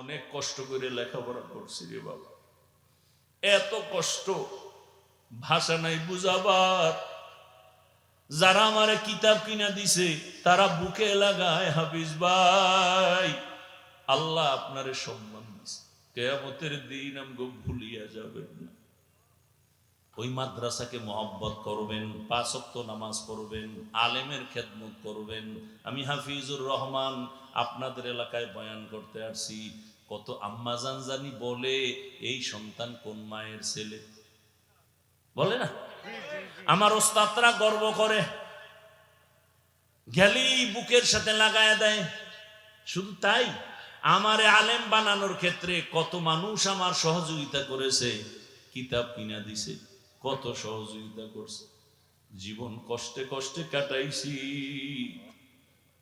অনেক কষ্ট করে লেখাপড়া করছি রে বাবা। এত কষ্ট, ভাষা নাই বুঝাবার। যারা আমারে কিতাব কিনা দিছে, তারা বুকে লাগায়, হাফিজ ভাই। আল্লাহ আপনারে সম্মান দিছে। কেয়ামতের দিন আমগো ভুলিয়া যাবেন না। ওই মাদ্রাসাকে মহব্বত করবেন পাঁচক্ত নামাজ পড়বেন, আলেমের খেদমত করবেন। আমি হাফিজুর রহমান আপনাদের এলাকায় বয়ান করতে আসছি। কত আম্মা জানজানি বলে, এই সন্তান কোন মায়ের ছেলে? বলে না? আমার ওস্তাদরা গর্ব করে। গেলেই বুকের সাথে লাগায় দেয়। শুধু তাই, আমারে আলেম বানানোর ক্ষেত্রে কত মানুষ আমার সহযোগিতা করেছে, কিতাব কিনা দিছে, কত সহযোগিতা করছে। জীবন কষ্টে কষ্টে কাটাইছি,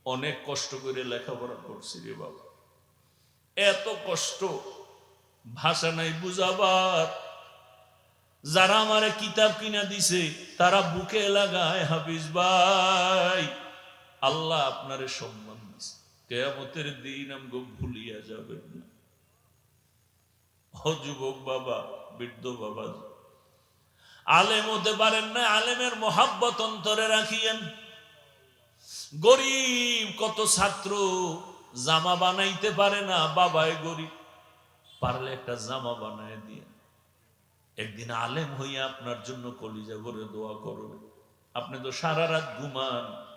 অনেক কষ্ট করে লেখাপড়া করছি রে বাবা। এত কষ্ট। ভাষা নাই বুঝাবার। যারা আমার কিতাব কিনা দিছে, তারা বুকে লাগায়, হাফিজ ভাই। আল্লাহ আপনারে সম্মান দিছে। কেয়ামতের দিন আমগো ভুলিয়া যাবেন না। যুবক বাবা, বৃদ্ধ বাবা, আলেম হতে পারেন না, আলেমের মহাব্বত অন্তরে রাখিয়েন। গরিব কত ছাত্র জামা বানাইতে পারে না বাবায় গরিব। পারলে একটা জামা বানায় দিয়ে। একদিন আলেম হইয়া আপনার জন্য কলিজা ভরে দোয়া করবে। আপনি তো সারা রাত ঘুমান।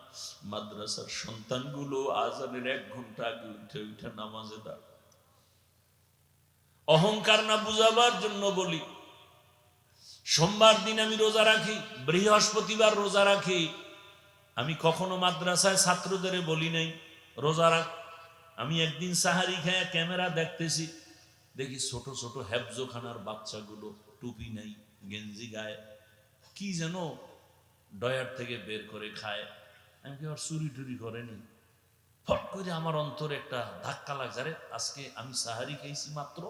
মাদ্রাসার সন্তানগুলো আজানের এক ঘণ্টা আগে উঠে উঠে নামাজে দাঁড় অহংকার না বুঝাবার জন্য বলি, সোমবার দিন আমি রোজা রাখি, বৃহস্পতিবার রোজা রাখি। আমি কখনো মাদ্রাসায় ছাত্রদের বলি নাই, রোজা রাখ আমি একদিন সাহারি খায় ক্যামেরা দেখতেছি, দেখি ছোট ছোট হ্যাবজোখানার বাচ্চাগুলো টুপি নাই, গেঞ্জি গায়ে, কি যেন ডয়ার থেকে বের করে খায়। আমি কি আর চুরি টুরি করেনি? ফট করে আমার অন্তরে একটা ধাক্কা লাগছে, আরে আজকে আমি সাহারি খেয়েছি মাত্র।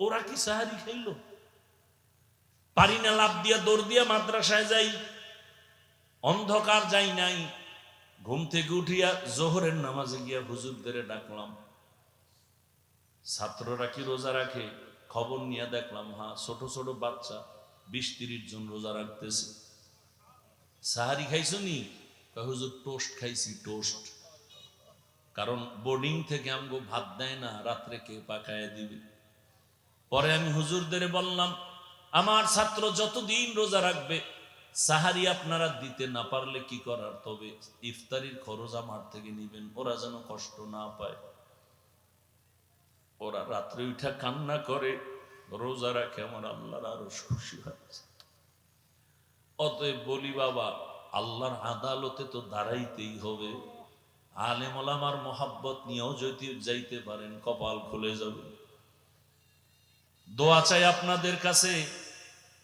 ওরা কি সাহারি খাইলো পারি না লাভ দিয়া দৌড় দিয়া মাদ্রাসায় যাই, অন্ধকার যাই নাই ঘুম থেকে উঠিয়া জোহরের নামাজে গিয়া হুজুরদের ডাকলাম। ছাত্ররা কি রোজা রাখে? খবর নিয়ে দেখলাম, হা, ছোট ছোট বাচ্চা, বিশ তিরিশ জন রোজা রাখতেছে। সাহারি খাইছো নি? হুজুর, টোস্ট খাইছি, টোস্ট। কারণ বোর্ডিং থেকে আমগো ভাত দেয় না, রাত্রে কে পাকায় দিবে? পরে আমি হুজুরদের বললাম, আমার ছাত্র যতদিন রোজা রাখবে সাহারি আপনারা দিতে না পারলে কি করার? তবে ইফতারির খরচ আমার থেকে নিবেন, ওরা যেন কষ্ট না পায়। ওরা রাত্রে উঠা কান্না করে, রোজা রাখে, আমার আল্লাহর আরও খুশি হচ্ছে অতএব বলি বাবা, আল্লাহর আদালতে তো দাঁড়াইতেই হবে। আলেম ওলামার মোহাব্বত নিয়েও যদি যাইতে পারেন, কপাল খুলে যাবে। দোয়া চাই আপনাদের কাছে।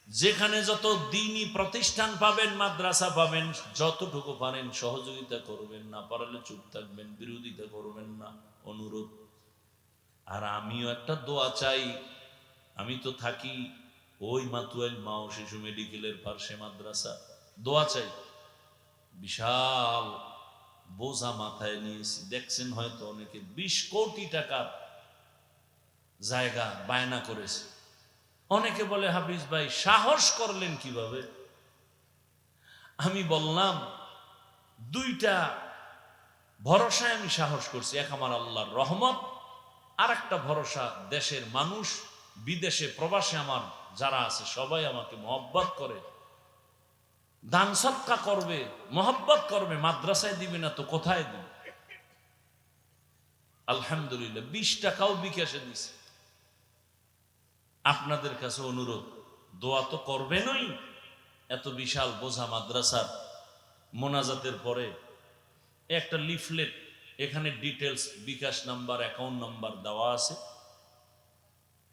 যেখানে যত দিনই প্রতিষ্ঠান পাবেন, মাদ্রাসা পাবেন, যতটুকু পারেন সহযোগিতা করবেন না, পারলে চুপ থাকবেন, বিরোধিতা করবেন না, অনুরোধ। আর আমিও একটা দোয়া চাই, আমি তো থাকি ওই মাতুয়াইল মা ও শিশু মেডিকেলের পার্শ্বে মাদ্রাসা। দোয়া চাই। বিশাল বোঝা মাথায় নিয়েছি। দেখছেন হয়তো অনেকে বিশ কোটি টাকার জায়গা বায়না করেছে। অনেকে বলে, হাফিজ ভাই, সাহস করলেন কীভাবে? আমি বললাম, দুইটা ভরসায় আমি সাহস করছি। এক আমার আল্লাহর রহমত আর একটা ভরসা দেশের মানুষ, বিদেশে প্রবাসে আমার যারা আছে, সবাই আমাকে মহব্বত করে। দান সৎকা করবে, মহব্বত করবে, মাদ্রাসায় দিবে না তো কোথায় দিবে? আলহামদুলিল্লাহ, বিশ টাকাও বিকাশে দিছে। আপনাদের কাছে অনুরোধ, দোয়া তো করবেনই। এত বিশাল বোঝা মাদ্রাসার মোনাজাতের পরে একটা লিফলেট, এখানে details, bKash number, account number দেওয়া আছে।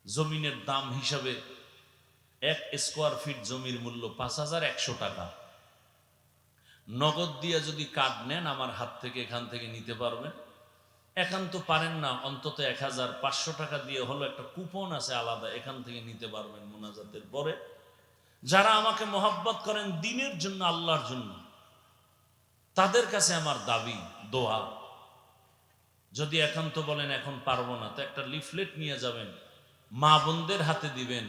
জমিনের দাম হিসাবে এক স্কোয়ার ফিট জমির মূল্য পাঁচ হাজার একশো টাকা। নগদ দিয়ে যদি কার্ড নেন, আমার হাত থেকে এখান থেকে নিতে পারবেন। একান্ত পারেন না, অন্তত এক হাজার পাঁচশো টাকা দিয়ে হলো একটা কুপন আছে আলাদা, এখান থেকে নিতে পারবেন মোনাজাতের পরে। যারা আমাকে মহাব্বত করেন দিনের জন্য, আল্লাহর জন্য, তাদের কাছে আমার দাবি, দোয়া। যদি একান্ত বলেন, এখন পারব না, তো একটা লিফলেট নিয়ে যাবেন, মা বোনদের হাতে দিবেন,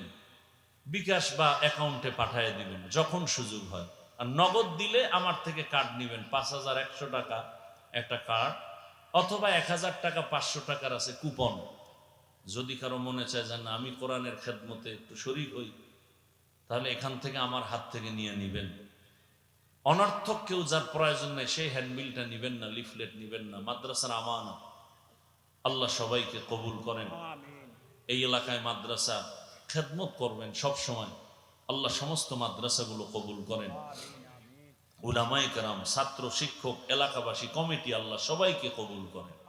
বিকাশ বা অ্যাকাউন্টে পাঠিয়ে দিবেন, যখন সুযোগ হয়। আর নগদ দিলে আমার থেকে কার্ড নিবেন, পাঁচ হাজার একশো টাকা একটা কার্ড অথবা এক হাজার টাকা পাঁচশো টাকার আছে কুপন। যদি কারও মনে চায় যে না আমি কোরআনের খেদমতে একটু শরিক হই তাহলে এখান থেকে আমার হাত থেকে নিয়ে নিবেন। অনর্থক কেউ যার প্রয়োজন নেই সেই হ্যান্ডবিলটা নিবেন না লিফলেট নিবেন না মাদ্রাসার আমানা আল্লাহ সবাইকে কবুল করেন। এই এলাকায় মাদ্রাসা খেদমত করবেন সব সময় আল্লাহ সমস্ত মাদ্রাসাগুলো কবুল করেন। উলামায়ে কেরাম ছাত্র শিক্ষক এলাকাবাসী কমিটি আল্লাহ সবাইকে কবুল করেন।